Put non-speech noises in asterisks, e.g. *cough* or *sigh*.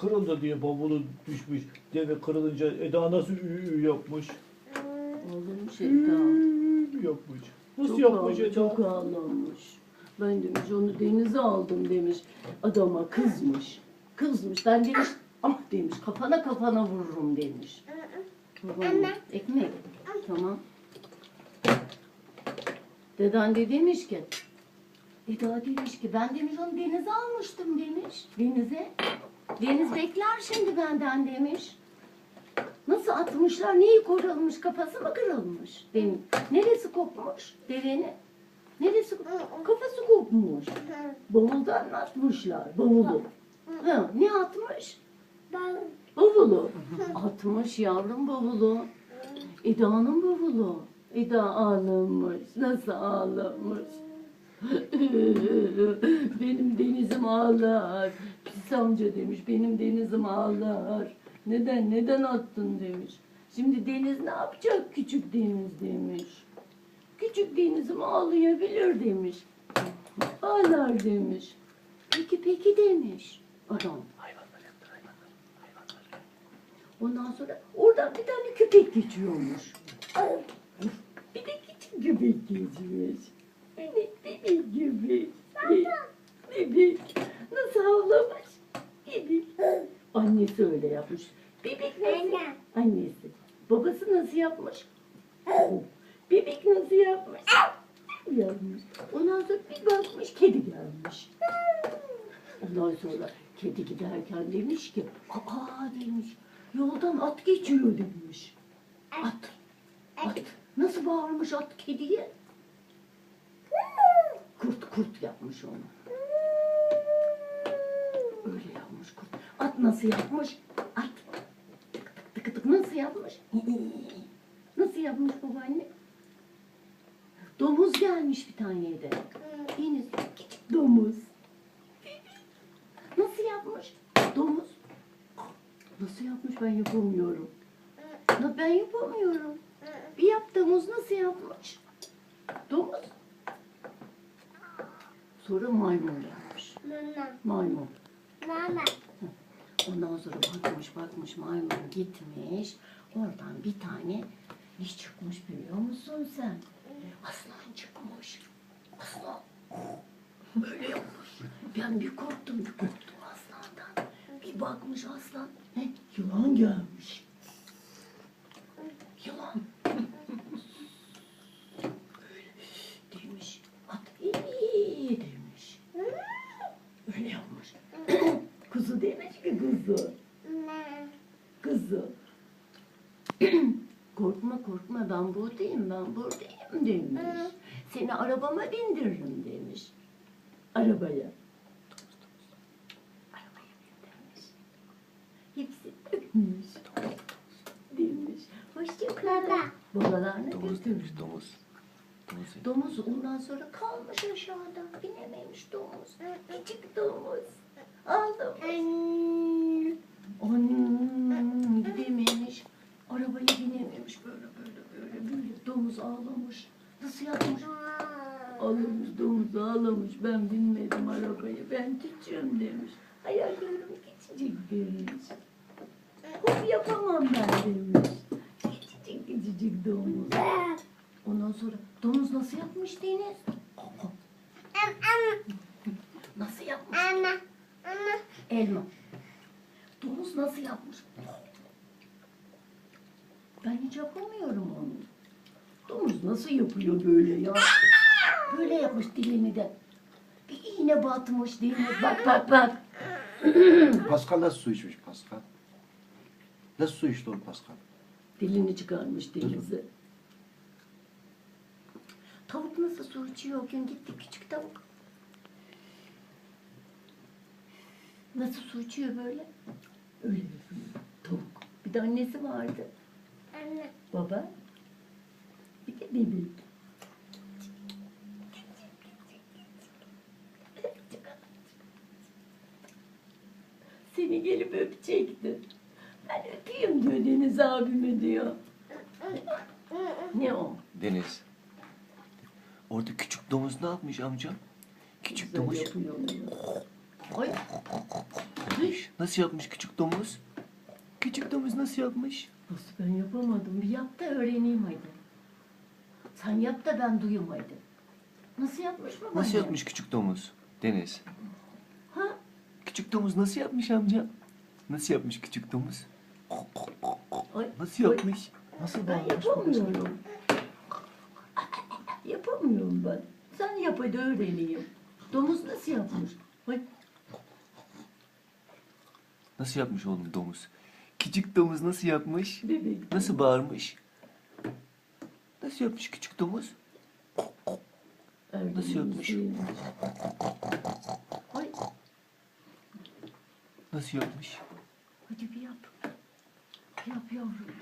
kırıldı diye bavulu düşmüş. Deve kırılınca Eda nasıl ü ü yapmış? Ü Eda. ü yapmış. Nasıl Çok yapmış ağla- Eda? Çok ağlamış. Ben demiş onu denize aldım demiş. Adama kızmış. Kızmış. Ben demiş ah demiş kafana kafana vururum demiş. Babam, ekmek. Tamam. Deden de demiş ki Eda demiş ki ben demiş onu denize almıştım demiş. Denize. Deniz bekler şimdi benden demiş. Nasıl atmışlar? Neyi kırılmış? Kafası mı kırılmış? Demin. Neresi kopmuş? Devenin. Neresi? Kafası kopmuş. Bavuldan atmışlar. Bavulu. Ha, ne atmış? Bavulu. Atmış yavrum bavulu. Eda'nın bavulu. Eda ağlamış. Nasıl ağlamış? *laughs* benim denizim ağlar. Pis amca demiş. Benim denizim ağlar. Neden? Neden attın demiş. Şimdi deniz ne yapacak küçük deniz demiş. Küçük denizim ağlayabilir demiş. Ağlar demiş. Peki peki demiş. Adam. Ondan sonra oradan bir tane köpek geçiyormuş. Bir de küçük köpek geçmiş. Bebek, bebek köpek. Bebek. Nasıl havlamış? Bebek. Annesi öyle yapmış. Bebek nasıl? Annesi. Babası nasıl yapmış? Bebek nasıl yapmış? Yapmış. Ondan sonra bir bakmış kedi gelmiş. Ondan sonra kedi giderken demiş ki, aa demiş, yoldan at geçiyor demiş. At, at. Nasıl bağırmış at kediye? Kurt kurt yapmış onu. Öyle yapmış kurt. At nasıl yapmış? At. Tık tık tık tık nasıl yapmış? Nasıl yapmış babaanne? Domuz gelmiş bir tane de. Deniz küçük domuz. Nasıl yapmış? Domuz. Nasıl yapmış ben yapamıyorum. Ben yapamıyorum. Bir yap domuz nasıl yapmış? Domuz. Sonra maymun gelmiş. Maymun. Ondan sonra bakmış bakmış maymun gitmiş. Oradan bir tane ne çıkmış biliyor musun sen? Aslan çıkmış. Aslan. Böyle yapmış. Ben bir korktum bir korktum aslandan. Bir bakmış aslan. Ne? Yılan gelmiş. Yılan. Böyle demiş. At iyi demiş. Öyle yapmış. Kuzu demiş ki kuzu. Kızı. korkma korkma ben buradayım ben buradayım demiş. Seni arabama bindiririm demiş. Arabaya. Arabaya bindirmiş. Hepsi dökmüş. Demiş. Hoşçakalın. Baba. Babalarına Domuz götürmüş. demiş domuz. Domuz. Domuz ondan sonra kalmış aşağıda. Binememiş domuz. Küçük domuz. Aldım. Onun gidememiş. Arabaya binememiş. Böyle böyle böyle böyle. Domuz ağlamış. Nasıl yapmış? Ağlamış domuz ağlamış. Ben binmedim arabaya. Ben küçüğüm demiş. Ayaklarım küçücük demiş. Hop yapamam ben demiş. Küçücük küçücük domuz. Ondan sonra domuz nasıl yapmış Deniz? Nasıl yapmış? Elma. Domuz nasıl yapmış? Ben hiç yapamıyorum onu. Domuz nasıl yapıyor böyle ya? Böyle yapmış dilini de. Bir iğne batmış dilini. Bak bak bak. *clears throat* Pascal nasıl su içmiş Pascal? Nasıl su içti o Pascal? Dilini çıkarmış denize. Tavuk nasıl su içiyor o gün gitti küçük tavuk. Nasıl su içiyor böyle? Öyle yapıyor tavuk. Bir de annesi vardı. Baba. Bir de bebek. Seni gelip öpecekti. Ben öpeyim diyor Deniz abime diyor. Ne o? Deniz. Orada küçük domuz ne yapmış amca? Küçük Güzel domuz yapıyor onu. Ay. Nasıl yapmış küçük domuz? Küçük domuz nasıl yapmış? Nasıl ben yapamadım? Bir yap da öğreneyim hadi. Sen yap da ben duyayım hadi. Nasıl yapmış mı Nasıl yapmış küçük domuz? Deniz. Küçük domuz nasıl yapmış amca? Nasıl yapmış küçük domuz? Nasıl yapmış? Nasıl Ben bağlamış? yapamıyorum. Yapamıyorum ben. Sen yap hadi öğreneyim. Domuz nasıl yapmış? Ay, Nasıl yapmış oğlum domuz? Küçük domuz nasıl yapmış? bebek. Nasıl bağırmış? Nasıl yapmış küçük domuz? Nasıl yapmış? Ay, Nasıl yapmış? hadi bir yap. Yap yavrum.